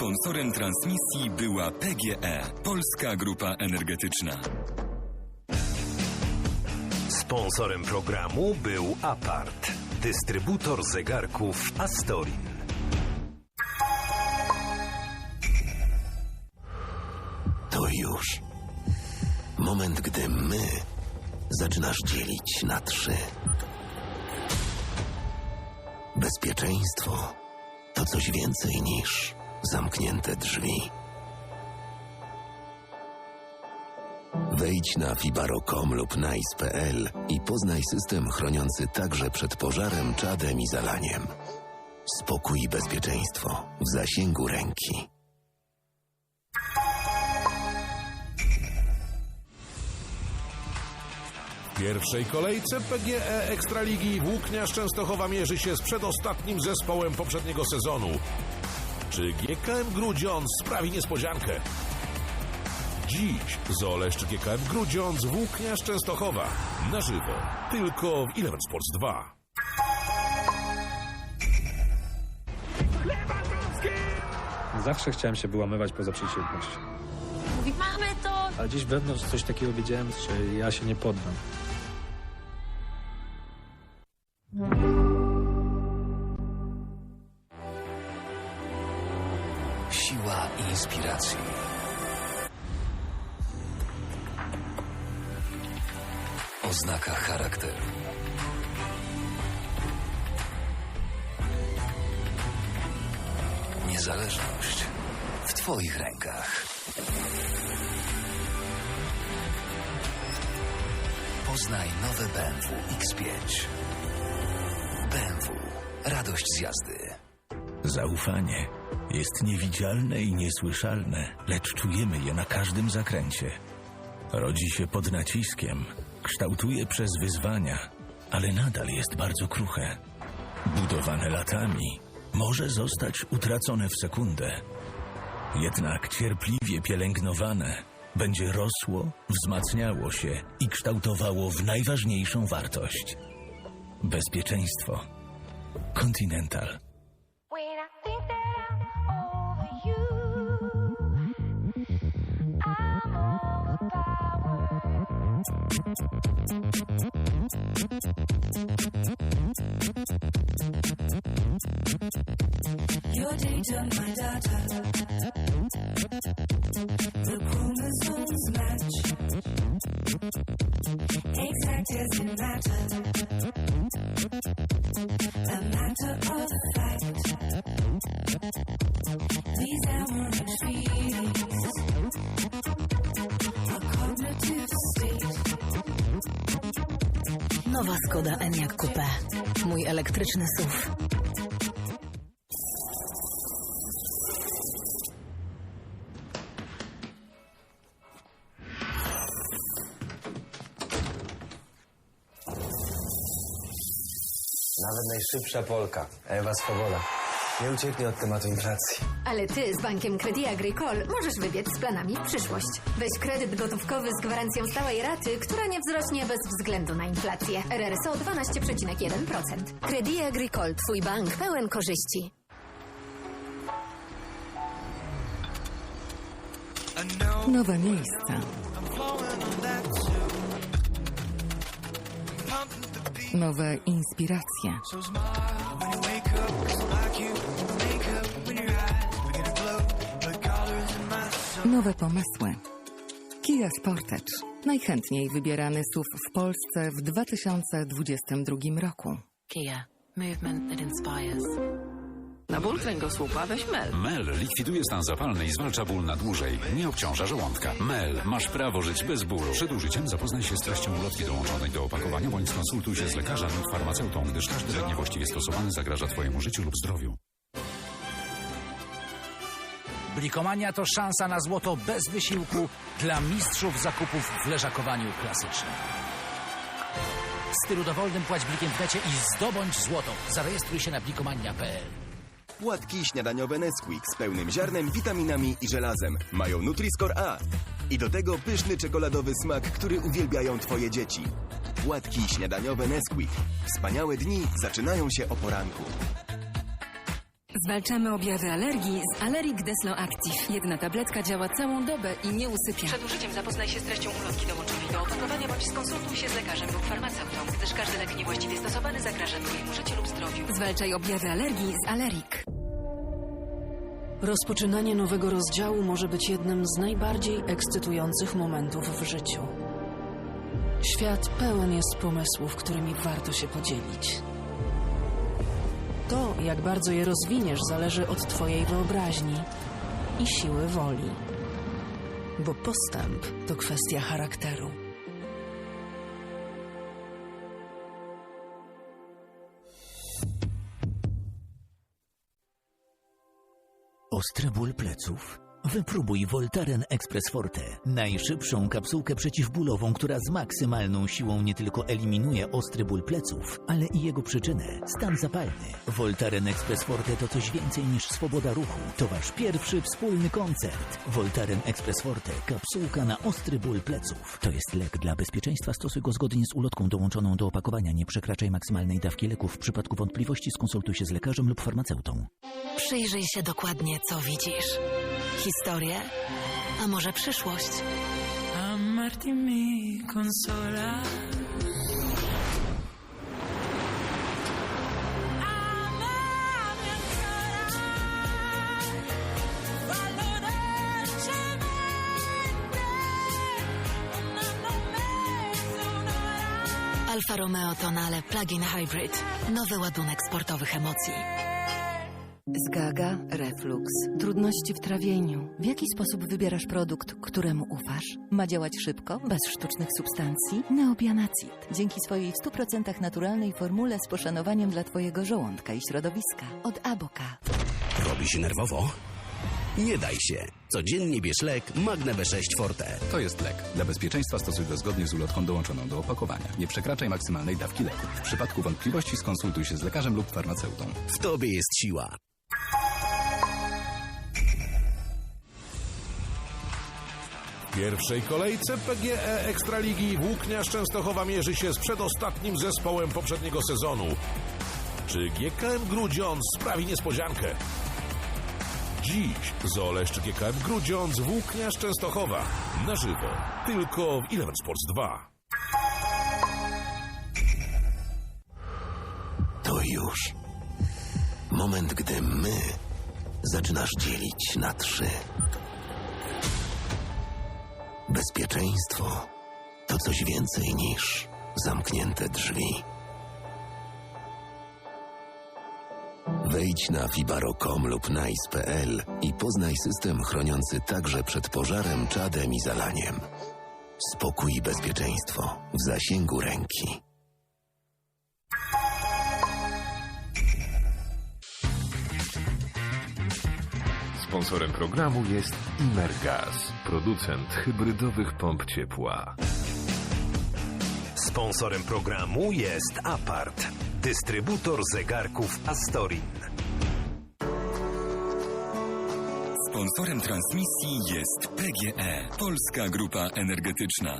Sponsorem transmisji była PGE, Polska Grupa Energetyczna. Sponsorem programu był Apart, dystrybutor zegarków Astorin. To już moment, gdy my zaczynasz dzielić na trzy. Bezpieczeństwo to coś więcej niż zamknięte drzwi. Wejdź na fibaro.com lub nice.pl i poznaj system chroniący także przed pożarem, czadem i zalaniem. Spokój i bezpieczeństwo w zasięgu ręki. W pierwszej kolejce PGE Ekstraligi Włókniarz Częstochowa mierzy się z przedostatnim zespołem poprzedniego sezonu. Czy GKM Grudziądz sprawi niespodziankę? Dziś Zoleszcz GKM Grudziądz Włókniarz Częstochowa. Na żywo. Tylko w Eleven Sports 2. Zawsze chciałem się wyłamywać poza przeciętność. Mówi, mamy to! Ale gdzieś wewnątrz coś takiego wiedziałem, że ja się nie poddam. Oznaka charakteru. Niezależność w Twoich rękach. Poznaj nowe BMW X5. BMW. Radość z jazdy. Zaufanie jest niewidzialne i niesłyszalne, lecz czujemy je na każdym zakręcie. Rodzi się pod naciskiem, kształtuje przez wyzwania, ale nadal jest bardzo kruche. Budowane latami, może zostać utracone w sekundę. Jednak cierpliwie pielęgnowane będzie rosło, wzmacniało się i kształtowało w najważniejszą wartość bezpieczeństwo. Continental. Your data, my data. The chromosomes match. Exact matter. Matter of fact. These feelings. Nowa Skoda Enyaq Coupe. Mój elektryczny SUV. Nawet najszybsza Polka, Ewa Swoboda, nie ucieknie od tematu inflacji. Ale ty z bankiem Credit Agricole możesz wybiec z planami w przyszłość. Weź kredyt gotówkowy z gwarancją stałej raty, która nie wzrośnie bez względu na inflację. RRSO 12,1%. Credit Agricole, twój bank pełen korzyści. Nowe miejsca. Nowe inspiracje. Nowe pomysły. Kia Sportage. Najchętniej wybierany SUV w Polsce w 2022 roku. Kia. Movement that inspires. Na ból kręgosłupa weź Mel. Mel likwiduje stan zapalny i zwalcza ból na dłużej. Nie obciąża żołądka. Mel, masz prawo żyć bez bólu. Przed użyciem zapoznaj się z treścią ulotki dołączonej do opakowania bądź skonsultuj się z lekarzem lub farmaceutą, gdyż każdy lek niewłaściwie stosowany zagraża Twojemu życiu lub zdrowiu. Blikomania to szansa na złoto bez wysiłku dla mistrzów zakupów w leżakowaniu klasycznym. Stylu dowolnym płać blikiem w necie i zdobądź złoto. Zarejestruj się na blikomania.pl. Płatki śniadaniowe Nesquik z pełnym ziarnem, witaminami i żelazem. Mają Nutri-Score A. I do tego pyszny czekoladowy smak, który uwielbiają Twoje dzieci. Płatki śniadaniowe Nesquik. Wspaniałe dni zaczynają się o poranku. Zwalczamy objawy alergii z Aleric Deslo Active. Jedna tabletka działa całą dobę i nie usypia. Przed użyciem zapoznaj się z treścią ulotki dołączonej do opakowania bądź skonsultuj się z lekarzem lub farmaceutą, gdyż każdy lek niewłaściwie stosowany zagraża Twojemu życiu lub zdrowiu. Zwalczaj objawy alergii z Aleric. Rozpoczynanie nowego rozdziału może być jednym z najbardziej ekscytujących momentów w życiu. Świat pełen jest pomysłów, którymi warto się podzielić. To, jak bardzo je rozwiniesz, zależy od Twojej wyobraźni i siły woli. Bo postęp to kwestia charakteru. Ostry ból pleców? Wypróbuj Voltaren Express Forte. Najszybszą kapsułkę przeciwbólową, która z maksymalną siłą nie tylko eliminuje ostry ból pleców, ale i jego przyczynę stan zapalny. Voltaren Express Forte to coś więcej niż swoboda ruchu. To wasz pierwszy wspólny koncert. Voltaren Express Forte. Kapsułka na ostry ból pleców. To jest lek dla bezpieczeństwa. Stosuj go zgodnie z ulotką dołączoną do opakowania. Nie przekraczaj maksymalnej dawki leków. W przypadku wątpliwości skonsultuj się z lekarzem lub farmaceutą. Przyjrzyj się dokładnie, co widzisz. Historię, a może przyszłość? Amarte consola. Alfa Romeo Tonale Plug-in Hybrid. Nowy ładunek sportowych emocji. Zgaga, reflux, trudności w trawieniu. W jaki sposób wybierasz produkt, któremu ufasz? Ma działać szybko, bez sztucznych substancji? Neopianacid. Dzięki swojej w 100% naturalnej formule z poszanowaniem dla Twojego żołądka i środowiska. Od Aboka. Robi się nerwowo? Nie daj się. Codziennie bierz lek Magne B6 Forte. To jest lek. Dla bezpieczeństwa stosuj go zgodnie z ulotką dołączoną do opakowania. Nie przekraczaj maksymalnej dawki leku. W przypadku wątpliwości skonsultuj się z lekarzem lub farmaceutą. W tobie jest siła. W pierwszej kolejce PGE Ekstraligi Włókniarz Częstochowa mierzy się z przedostatnim zespołem poprzedniego sezonu. Czy GKM Grudziądz sprawi niespodziankę? Dziś Zoleszcz GKM Grudziądz Włókniarz Częstochowa. Na żywo. Tylko w Eleven Sports 2. To już moment, gdy my zaczynasz dzielić na trzy. Bezpieczeństwo to coś więcej niż zamknięte drzwi. Wejdź na fibaro.com lub nice.pl i poznaj system chroniący także przed pożarem, czadem i zalaniem. Spokój i bezpieczeństwo w zasięgu ręki. Sponsorem programu jest Imergaz, producent hybrydowych pomp ciepła. Sponsorem programu jest Apart, dystrybutor zegarków Astorin. Sponsorem transmisji jest PGE, Polska Grupa Energetyczna.